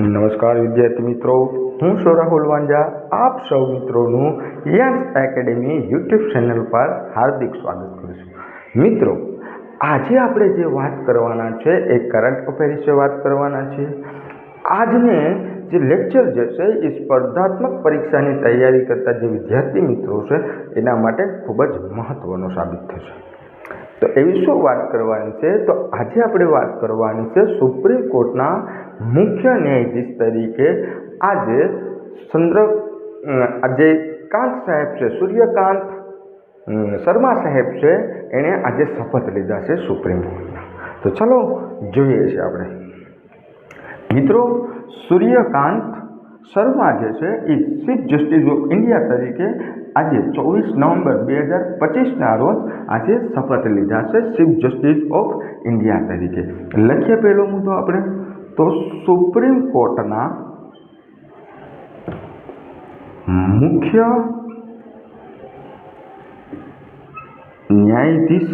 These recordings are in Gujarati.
નમસ્કાર વિદ્યાર્થી મિત્રો, હું સૌ રાહુલ વાંજા આપ સૌ મિત્રોનું યંગ એકેડેમી યુટ્યુબ ચેનલ પર હાર્દિક સ્વાગત કરું છું. મિત્રો, આજે આપણે જે વાત કરવાના છે એ કરંટ અફેર વિશે વાત કરવાના છે આજને જે લેક્ચર જે છે એ સ્પર્ધાત્મક પરીક્ષાની તૈયારી કરતા જે વિદ્યાર્થી મિત્રો છે, એના માટે ખૂબ જ મહત્ત્વનો સાબિત થશે. તો એવી શું વાત કરવાની છે? તો આજે આપણે વાત કરવાની છે સુપ્રીમ કોર્ટના મુખ્ય ન્યાયાધીશ તરીકે આજે ચંદ્ર આજે કાંત સાહેબ છે, સૂર્યકાંત શર્મા સાહેબ છે એણે આજે શપથ લીધા છે સુપ્રીમ કોર્ટના. તો ચલો જોઈએ છે આપણે. મિત્રો, સૂર્યકાંત શર્મા જે છે એ ચીફ જસ્ટિસ ઓફ ઇન્ડિયા તરીકે આજે ચોવીસ નવેમ્બર બે હજાર પચીસના રોજ આજે શપથ લીધા છે ચીફ જસ્ટિસ ઓફ ઇન્ડિયા તરીકે. લખીએ પહેલો મુદ્દો આપણે. તો સુપ્રીમ કોર્ટના મુખ્ય ન્યાયાધીશ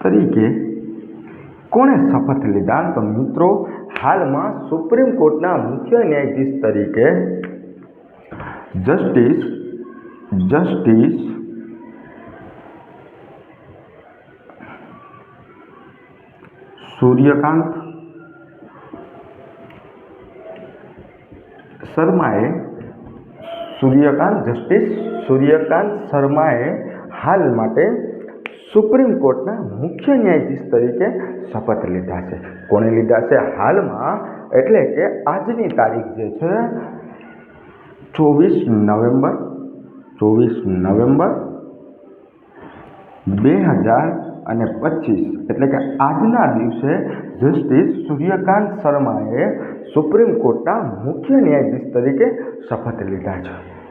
તરીકે કોણે શપથ લીધા? તો મિત્રો, હાલમાં સુપ્રીમ કોર્ટના મુખ્ય ન્યાયાધીશ તરીકે જસ્ટિસ જસ્ટિસ સૂર્યકાંત શર્માએ, સૂર્યકાંત, જસ્ટિસ સૂર્યકાંત શર્માએ હાલ માટે સુપ્રીમ કોર્ટના મુખ્ય ન્યાયાધીશ તરીકે શપથ લીધા છે. કોણે લીધા છે? હાલમાં, એટલે કે આજની તારીખ જે છે, ચોવીસ નવેમ્બર ચોવીસ નવેમ્બર બે હજાર અને પચીસ. એટલે કે આજના દિવસે જસ્ટિસ સૂર્યકાંત શર્માએ સુપ્રીમ કોર્ટના મુખ્ય ન્યાયાધીશ તરીકે શપથ લીધા છે.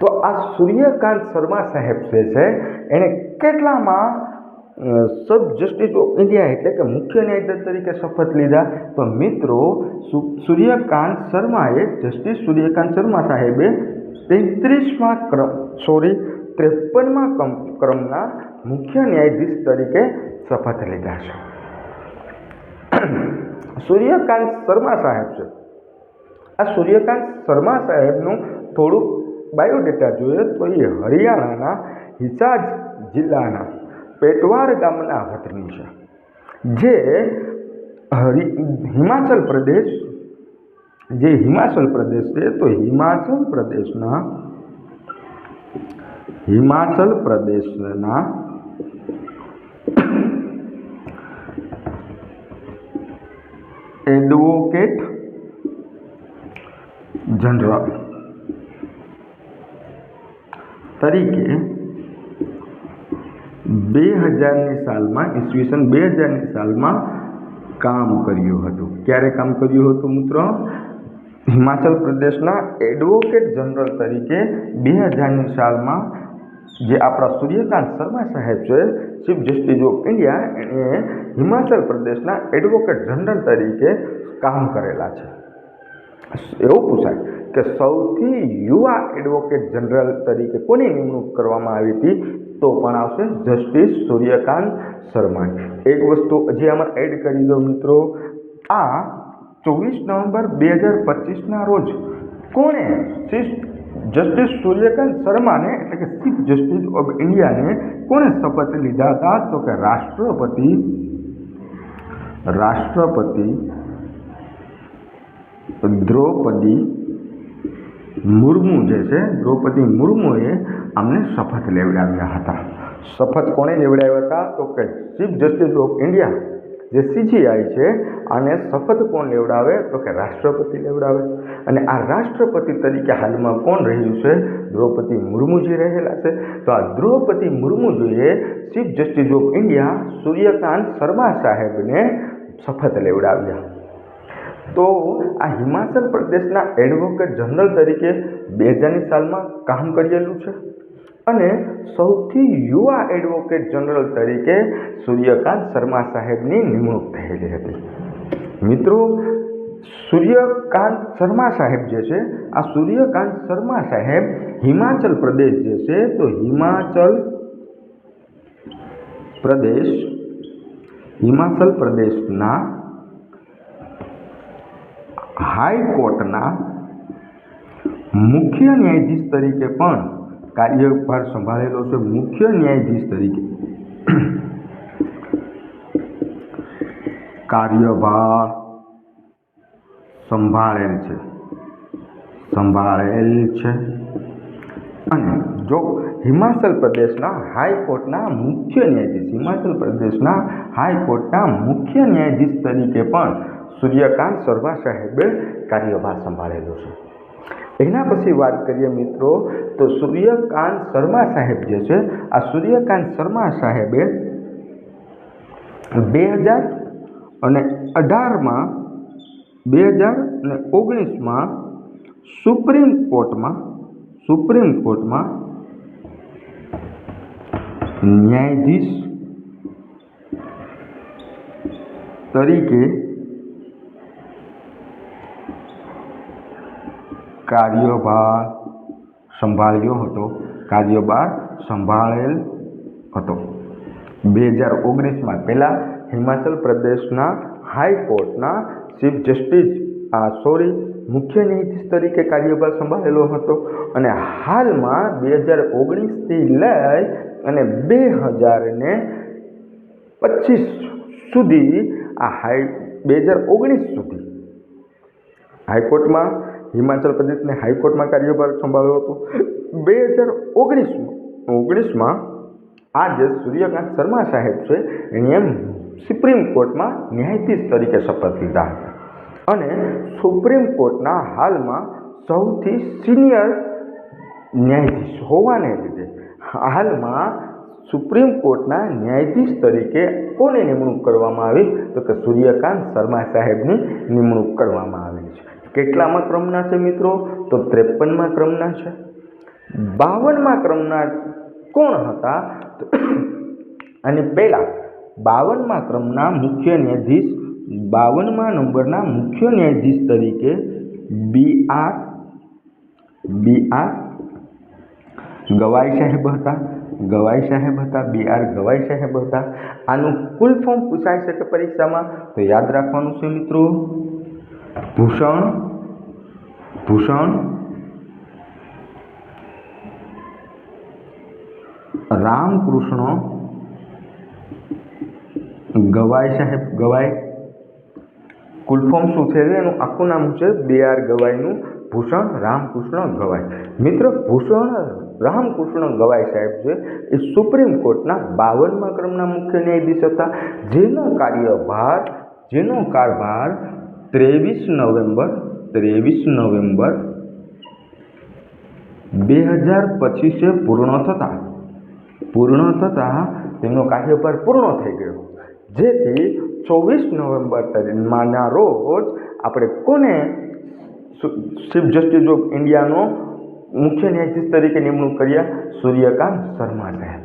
તો આ સૂર્યકાંત શર્મા સાહેબ જે છે, એણે કેટલામાં સબ જસ્ટિસ ઓફ ઇન્ડિયા એટલે કે મુખ્ય ન્યાયાધીશ તરીકે શપથ લીધા. તો મિત્રો સૂર્યકાંત શર્માએ જસ્ટિસ સૂર્યકાંત શર્મા સાહેબે તેત્રીસમાં ક્રમ સોરી ત્રેપનમાં ક્રમ ક્રમના મુખ્ય ન્યાયાધીશ તરીકે શપથ લીધા છે. સૂર્યકાંત શર્મા સાહેબ છે. આ સૂર્યકાંત શર્મા સાહેબનું થોડુંક બાયોડેટા જોઈએ તો એ હરિયાણાના હિસાજ જિલ્લાના પેટવાડ ગામના વતની છે, જે હરિ, હિમાચલ પ્રદેશ, જે હિમાચલ પ્રદેશ છે તો હિમાચલ પ્રદેશના હિમાચલ પ્રદેશના એડવોકેટ જનરલ તરીકે બે હજારની સાલમાં, ઈસવીસન બે હજારની સાલમાં કામ કર્યું હતું. ક્યારે કામ કર્યું હતું મિત્રો? હિમાચલ પ્રદેશના એડવોકેટ જનરલ તરીકે બે હજારની સાલમાં જે આપણા સૂર્યકાંત શર્મા સાહેબ છે, ચીફ જસ્ટિસ ઓફ ઇન્ડિયા, એણે હિમાચલ પ્રદેશના એડવોકેટ જનરલ તરીકે કામ કરેલા છે. એવું પૂછાય. કે સૌથી યુવા એડવોકેટ જનરલ તરીકે કોની નિમણૂક કરવામાં આવી હતી તો પણ આવશે જસ્ટિસ સૂર્યકાંત શર્મા એક વસ્તુ હજી આમાં એડ કરી દો મિત્રો, આ ચોવીસ નવેમ્બર બે હજાર પચીસના રોજ કોણે ચીફ જસ્ટિસ સૂર્યકાંત શર્માને, એટલે કે ચીફ જસ્ટિસ ઓફ ઇન્ડિયાને કોણે શપથ લીધા હતા? તો કે રાષ્ટ્રપતિ રાષ્ટ્રપતિ દ્રૌપદી મુર્મુ જે છે, દ્રૌપદી મુર્મુએ આમને શપથ લેવડાવ્યા હતા. શપથ કોણે લેવડાવ્યા હતા? તો કે ચીફ જસ્ટિસ ઓફ ઇન્ડિયા, જે સીજીઆઈ છે, આને શપથ કોણ લેવડાવે? તો કે રાષ્ટ્રપતિ લેવડાવે. અને આ રાષ્ટ્રપતિ તરીકે હાલમાં કોણ રહ્યું છે? દ્રૌપદી મુર્મુજી રહેલા છે. તો આ Draupadi મુર્મુજીએ chief justice of India Suryakant Sharma સાહેબને શપથ લેવડાવ્યા. તો આ હિમાચલ પ્રદેશના એડવોકેટ જનરલ તરીકે બે હજારની સાલમાં કામ કરેલું છે. અને સૌથી યુવા એડવોકેટ જનરલ તરીકે સૂર્યકાંત શર્મા સાહેબની નિમણૂક થયેલી હતી. મિત્રો, સૂર્યકાંત શર્મા સાહેબ જે છે, આ સૂર્યકાંત શર્મા સાહેબ હિમાચલ પ્રદેશ જે છે, તો હિમાચલ પ્રદેશ, હિમાચલ પ્રદેશના હાઈકોર્ટના મુખ્ય ન્યાયાધીશ તરીકે પણ કાર્યભાર સંભાળેલો છે. મુખ્ય ન્યાયાધીશ તરીકે કાર્યભાર સંભાળેલ છે. સંભાળેલ છે. અને જો હિમાચલ પ્રદેશના હાઈકોર્ટના મુખ્ય ન્યાયાધીશ, હિમાચલ પ્રદેશના હાઈકોર્ટના મુખ્ય ન્યાયાધીશ તરીકે પણ સૂર્યકાંત શર્મા સાહેબે કાર્યભાર સંભાળેલો છે. એના પછી વાત કરીએ મિત્રો, તો સૂર્યકાંત શર્મા સાહેબ જે છે, આ સૂર્યકાંત શર્મા સાહેબે બે હજાર અને અઢારમાં બે હજાર અને ઓગણીસમાં સુપ્રીમ કોર્ટમાં સુપ્રીમ કોર્ટમાં ન્યાયાધીશ તરીકે કાર્યભાર સંભાળ્યો હતો. કાર્યભાર સંભાળેલ હતો. બે હજાર ઓગણીસમાં પહેલાં હિમાચલ પ્રદેશના હાઈકોર્ટના ચીફ જસ્ટિસ આ સોરી, મુખ્ય ન્યાયાધીશ તરીકે કાર્યભાર સંભાળેલો હતો અને હાલમાં બે હજાર ઓગણીસથી લઈ અને બે હજારને પચીસ સુધી આ હાઈ બે હજાર ઓગણીસ સુધી હાઈકોર્ટમાં હિમાચલ પ્રદેશને હાઈકોર્ટમાં કાર્યભાર સંભાળ્યો હતો. બે હજાર ઓગણીસમાં ઓગણીસમાં આ જે સૂર્યકાંત શર્મા સાહેબ છે એણે સુપ્રીમ કોર્ટમાં ન્યાયાધીશ તરીકે શપથ લીધા હતા. અને સુપ્રીમ કોર્ટના હાલમાં સૌથી સિનિયર ન્યાયાધીશ હોવાને લીધે હાલમાં સુપ્રીમ કોર્ટના ન્યાયાધીશ તરીકે કોની નિમણૂક કરવામાં આવી? તો કે સૂર્યકાંત શર્મા સાહેબની નિમણૂક કરવામાં આવી કેટલામાં ક્રમના છે મિત્રો? તો ત્રેપનમાં ક્રમના છે. બાવનમાં ક્રમના કોણ હતા? અને પહેલાં બાવનમાં ક્રમના મુખ્ય ન્યાયાધીશ, બાવનમાં નંબરના મુખ્ય ન્યાયાધીશ તરીકે બી આર બી આર ગવાઈ સાહેબ હતા. ગવાઈ સાહેબ હતા, બી આર ગવાઈ સાહેબ હતા. આનું કુલ ફોર્મ પૂછાય છે કે પરીક્ષામાં? તો યાદ રાખવાનું છે મિત્રો. ભૂષણ ભૂષણ, રામકૃષ્ણ, ગવાઈ સાહેબ, ગવાઈ. કુલફોર્મ શું છે એનું આખું નામ છે બી આર ગવાઈનું ભૂષણ રામકૃષ્ણ ગવાઈ. મિત્ર, ભૂષણ રામકૃષ્ણ ગવાઈ સાહેબ છે એ સુપ્રીમ કોર્ટના બાવનમાં ક્રમના મુખ્ય ન્યાયાધીશ હતા. જેનો કાર્યભાર, જેનો કારભાર ત્રેવીસ નવેમ્બર ત્રેવીસ નવેમ્બર બે હજાર પચીસે પૂર્ણ થતાં. પૂર્ણ થતાં તેમનો કાર્યભાર પૂર્ણ થઈ ગયો. જેથી ચોવીસ નવેમ્બર માના રોજ આપણે કોને ચીફ જસ્ટિસ ઓફ ઇન્ડિયાનો મુખ્ય ન્યાયાધીશ તરીકે નિમણૂક કર્યા? સૂર્યકાંત શર્મા સાહેબ.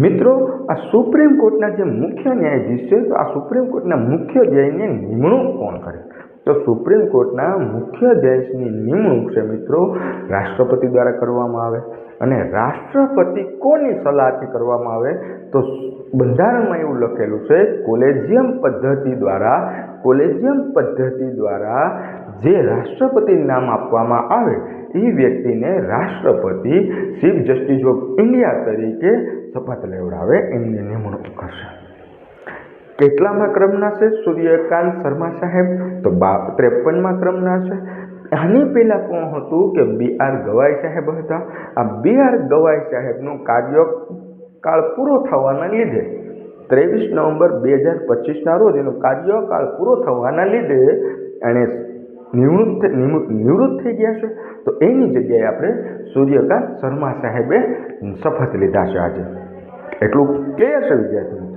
મિત્રો, આ સુપ્રીમ કોર્ટના જે મુખ્ય ન્યાયાધીશ છે તો આ સુપ્રીમ કોર્ટના મુખ્ય ધ્યેયની નિમણૂક કોણ કરે? તો સુપ્રીમ કોર્ટના મુખ્ય ધ્યેયની નિમણૂક છે મિત્રો, રાષ્ટ્રપતિ દ્વારા કરવામાં આવે અને રાષ્ટ્રપતિ કોની સલાહથી કરવામાં આવે તો બંધારણમાં એવું લખેલું છે, કોલેજિયમ પદ્ધતિ દ્વારા, કોલેજિયમ પદ્ધતિ દ્વારા જે રાષ્ટ્રપતિ નામ આપવામાં આવે એ વ્યક્તિને રાષ્ટ્રપતિ, ચીફ જસ્ટિસ ઓફ ઇન્ડિયા તરીકે શપથ લેવડાવે, એમની નિમણૂક કરશે. કેટલામાં ક્રમના છે સૂર્યકાંત શર્મા સાહેબ. તો બા ત્રેપનમાં ક્રમના છે આની પહેલાં કોણ હતું કે બી આર ગવાઈ સાહેબ હતા? આ બી આર ગવાઈ સાહેબનું કાર્યકાળ પૂરો થવાના લીધે ત્રેવીસ નવેમ્બર બે હજાર પચીસના રોજ એનો કાર્યકાળ પૂરો થવાના લીધે એણે નિવૃત્ત નિવૃત્ત થઈ ગયા છે. તો એની જગ્યાએ આપણે સૂર્યકાંત શર્મા સાહેબે શપથ લીધા છે આજે. એટલું ક્લિયર છે વિદ્યાર્થી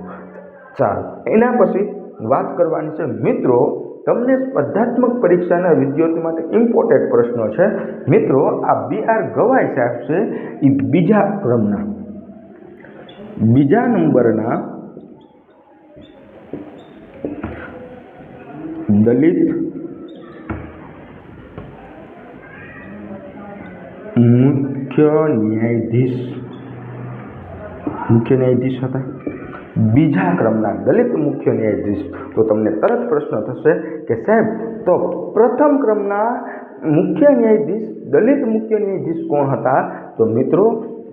ચાલો એના પછી વાત કરવાની છે, મિત્રો, તમને સ્પર્ધાત્મક પરીક્ષાના વિદ્યાર્થી માટે ઇમ્પોર્ટન્ટ પ્રશ્નો છે. મિત્રો, આ બી આર ગવાઈ સાહેબ છે એ બીજા ક્રમના. બીજા નંબરના દલિત મુખ્ય ન્યાયાધીશ મુખ્ય ન્યાયાધીશ હતા. બીજા ક્રમના દલિત મુખ્ય ન્યાયાધીશ. તો તમને તરત પ્રશ્ન થશે કે સાહેબ, તો પ્રથમ ક્રમના મુખ્ય ન્યાયાધીશ, દલિત મુખ્ય ન્યાયાધીશ કોણ હતા? તો મિત્રો,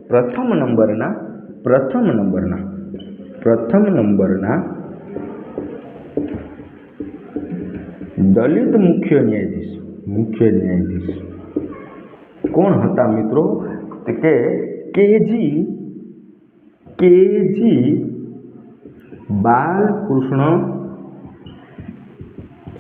પ્રથમ નંબરના પ્રથમ નંબરના પ્રથમ નંબરના દલિત મુખ્ય ન્યાયાધીશ મુખ્ય ન્યાયાધીશ કોણ હતા મિત્રો? તો કે K G K G Balakrishnan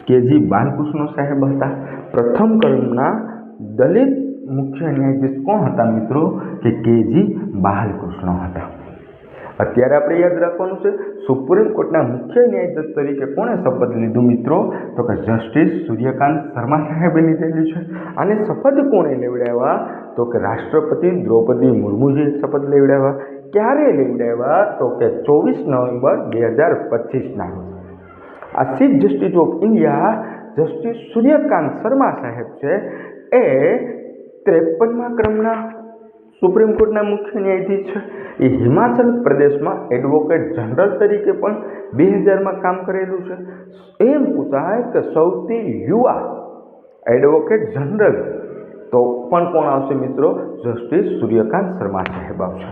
K G Balakrishnan સાહેબ હતા, પ્રથમ કર્મના દલિત મુખ્ય ન્યાયાધીશ કોણ હતા મિત્રો? કે કેજી બાલકૃષ્ણ હતા. અત્યારે આપણે યાદ રાખવાનું છે, સુપ્રીમ કોર્ટના મુખ્ય ન્યાયાધીશ તરીકે કોણે શપથ લીધું મિત્રો? તો કે જસ્ટિસ સૂર્યકાંત શર્મા સાહેબે લીધેલી છે. અને શપથ કોણે લેવડાવ્યા? તો કે રાષ્ટ્રપતિ દ્રૌપદી મુર્મુજીએ શપથ લેવડાવ્યા. ક્યારે લેવડાવ્યા તો કે ચોવીસ નવેમ્બર બે હજાર પચીસના આ chief justice of India justice Suryakant Sharma સાહેબ છે, એ ત્રેપનમા ક્રમના સુપ્રીમ કોર્ટના મુખ્ય ન્યાયાધીશ છે. એ હિમાચલ પ્રદેશમાં એડવોકેટ જનરલ તરીકે પણ બે હજારમાં કામ કરેલું છે. એમ પૂછાય કે સૌથી યુવા એડવોકેટ જનરલ તો પણ કોણ આવશે મિત્રો? જસ્ટિસ સૂર્યકાંત શર્મા સાહેબ આવશે.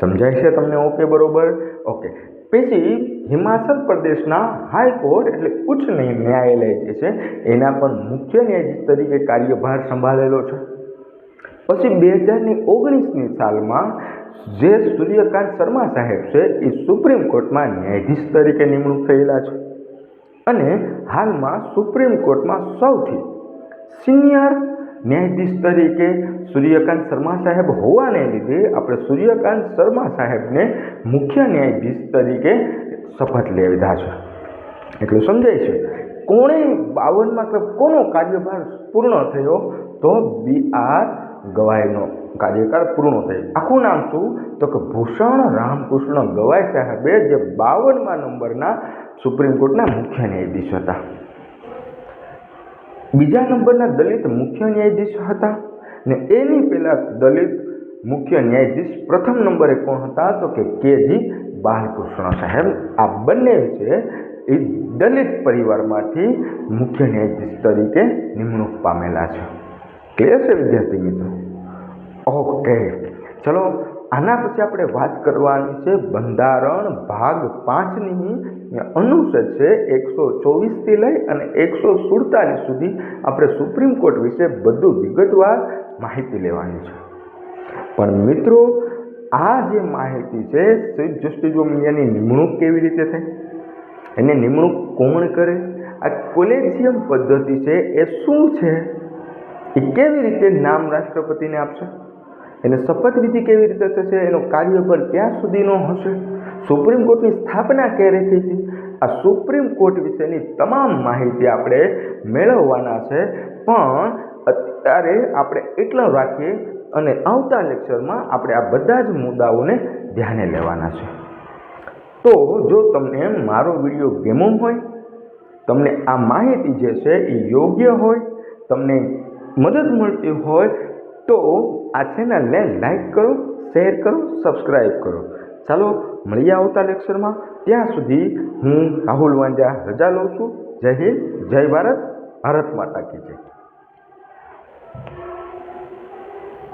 સમજાય છે તમને ઓકે બરોબર? ઓકે પછી હિમાચલ પ્રદેશના હાઈકોર્ટ એટલે ઉચ્ચ ન્યાયાલય જે છે, એના પણ મુખ્ય ન્યાયાધીશ તરીકે કાર્યભાર સંભાળેલો છે. પછી બે હજારની ઓગણીસની સાલમાં જે સૂર્યકાંત શર્મા સાહેબ છે, એ સુપ્રીમ કોર્ટમાં ન્યાયાધીશ તરીકે નિમણૂક થયેલા છે. અને હાલમાં સુપ્રીમ કોર્ટમાં સૌથી સિનિયર ન્યાયાધીશ તરીકે સૂર્યકાંત શર્મા સાહેબ હોવાને લીધે આપણે સૂર્યકાંત શર્મા સાહેબને મુખ્ય ન્યાયાધીશ તરીકે શપથ લીધા છે. એટલું સમજાય છે. કોણે બાવનમાં કોનો કાર્યભાર પૂર્ણ થયો તો બી આર ગવાઈનો કાર્યકાળ પૂર્ણ થયો. આખું નામ શું? તો કે ભૂષણ રામકૃષ્ણ ગવાઈ સાહેબે જે બાવનમાં નંબરના સુપ્રીમ કોર્ટના મુખ્ય ન્યાયાધીશ હતા. બીજા નંબરના દલિત મુખ્ય ન્યાયાધીશ હતા ને એની પહેલાં દલિત મુખ્ય ન્યાયાધીશ પ્રથમ નંબરે કોણ હતા તો કે કેજી બાલકૃષ્ણ સાહેબ. આ બંને છે એ દલિત પરિવારમાંથી મુખ્ય ન્યાયાધીશ તરીકે નિમણૂક પામેલા છે. ક્લિયર છે વિદ્યાર્થી મિત્રો? ઓકે ચલો આના પછી આપણે વાત કરવાની છે બંધારણ ભાગ પાંચની. અનુચ્છેદ છે એકસો ચોવીસથી લઈ અને એકસો સુડતાલીસ સુધી આપણે સુપ્રીમ કોર્ટ વિશે બધું વિગતવાર માહિતી લેવાની છે. પણ મિત્રો, આ જે માહિતી છે ચીફ જસ્ટિસ ઓફ ઇન્ડિયાની નિમણૂક કેવી રીતે થઈ? એને નિમણૂક કોણ કરે? આ કોલેજિયમ પદ્ધતિ છે એ શું છે? એ કેવી રીતે નામ રાષ્ટ્રપતિને આપશે? એને શપથવિધિ કેવી રીતે થશે, એનો કાર્યભાર ક્યાં સુધીનો હશે? સુપ્રીમ કોર્ટની સ્થાપના ક્યારે થઈ હતી? આ સુપ્રીમ કોર્ટ વિશેની તમામ માહિતી આપણે મેળવવાના છે, પણ અત્યારે આપણે એટલા રાખીએ અને આવતા લેક્ચરમાં આપણે આ બધા જ મુદ્દાઓને ધ્યાને લેવાના છે. તો જો તમને મારો વીડિયો ગેમો હોય, તમને આ માહિતી જે છે એ યોગ્ય હોય, તમને મદદ મળતી હોય તો આ ચેનલને લાઈક કરો શેર કરો સબસ્ક્રાઈબ કરો. ચાલો મળીએ આવતા લેક્ચરમાં ત્યાં સુધી હું રાહુલ વાંજા રજા લઉં છું. જય હિન્દ, જય ભારત ભારત માતા કી જય.